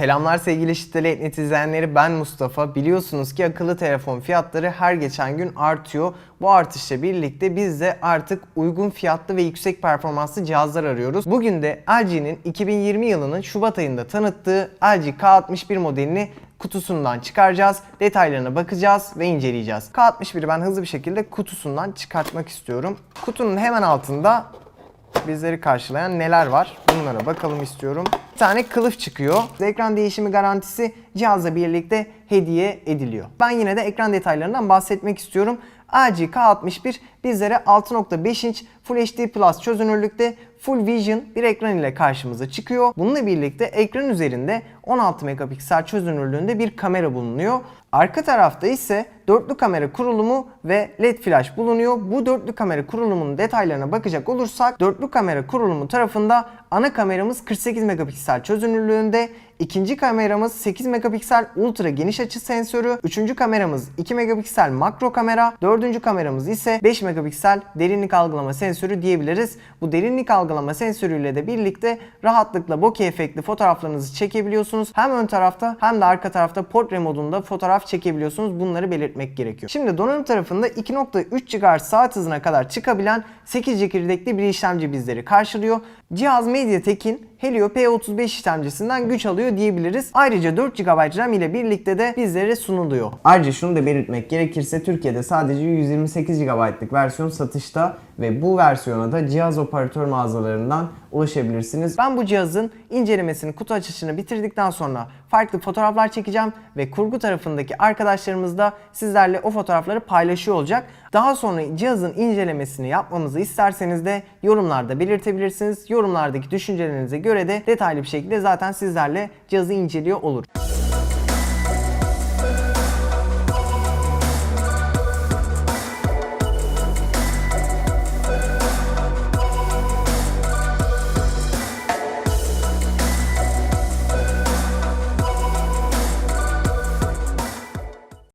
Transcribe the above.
Selamlar sevgili Şiddeli izleyenleri ben Mustafa. Biliyorsunuz ki akıllı telefon fiyatları her geçen gün artıyor. Bu artışla birlikte biz de artık uygun fiyatlı ve yüksek performanslı cihazlar arıyoruz. Bugün de LG'nin 2020 yılının Şubat ayında tanıttığı LG K61 modelini kutusundan çıkaracağız. Detaylarına bakacağız ve inceleyeceğiz. K61'i ben hızlı bir şekilde kutusundan çıkartmak istiyorum. Kutunun hemen altında bizleri karşılayan neler var? Bunlara bakalım istiyorum. Tane kılıf çıkıyor. Ekran değişimi garantisi cihazla birlikte hediye ediliyor. Ben yine de ekran detaylarından bahsetmek istiyorum. LG K61 bizlere 6.5 inç Full HD Plus çözünürlükte Full Vision bir ekran ile karşımıza çıkıyor. Bununla birlikte ekran üzerinde 16 megapiksel çözünürlüğünde bir kamera bulunuyor. Arka tarafta ise dörtlü kamera kurulumu ve LED flash bulunuyor. Bu dörtlü kamera kurulumunun detaylarına bakacak olursak dörtlü kamera kurulumu tarafında ana kameramız 48 megapiksel çözünürlüğünde, ikinci kameramız 8 megapiksel ultra geniş açı sensörü, üçüncü kameramız 2 megapiksel makro kamera, dördüncü kameramız ise 5 megapiksel derinlik algılama sensörü diyebiliriz. Bu derinlik algılama sensörüyle de birlikte rahatlıkla bokeh efektli fotoğraflarınızı çekebiliyorsunuz. Hem ön tarafta hem de arka tarafta portre modunda fotoğraf çekebiliyorsunuz. Bunları belirtmek gerekiyor. Şimdi donanım tarafında 2.3 GHz saat hızına kadar çıkabilen 8 çekirdekli bir işlemci bizleri karşılıyor. Cihaz MediaTek'in Helio P35 işlemcisinden güç alıyor diyebiliriz. Ayrıca 4 GB RAM ile birlikte de bizlere sunuluyor. Ayrıca şunu da belirtmek gerekirse Türkiye'de sadece 128 GB'lık versiyon satışta ve bu versiyona da cihaz operatör mağazalarından ulaşabilirsiniz. Ben bu cihazın incelemesini, kutu açışını bitirdikten sonra farklı fotoğraflar çekeceğim ve kurgu tarafındaki arkadaşlarımız da sizlerle o fotoğrafları paylaşıyor olacak. Daha sonra cihazın incelemesini yapmamızı isterseniz de yorumlarda belirtebilirsiniz. Yorumlardaki düşüncelerinize göre de detaylı bir şekilde zaten sizlerle cihazı inceliyor olur.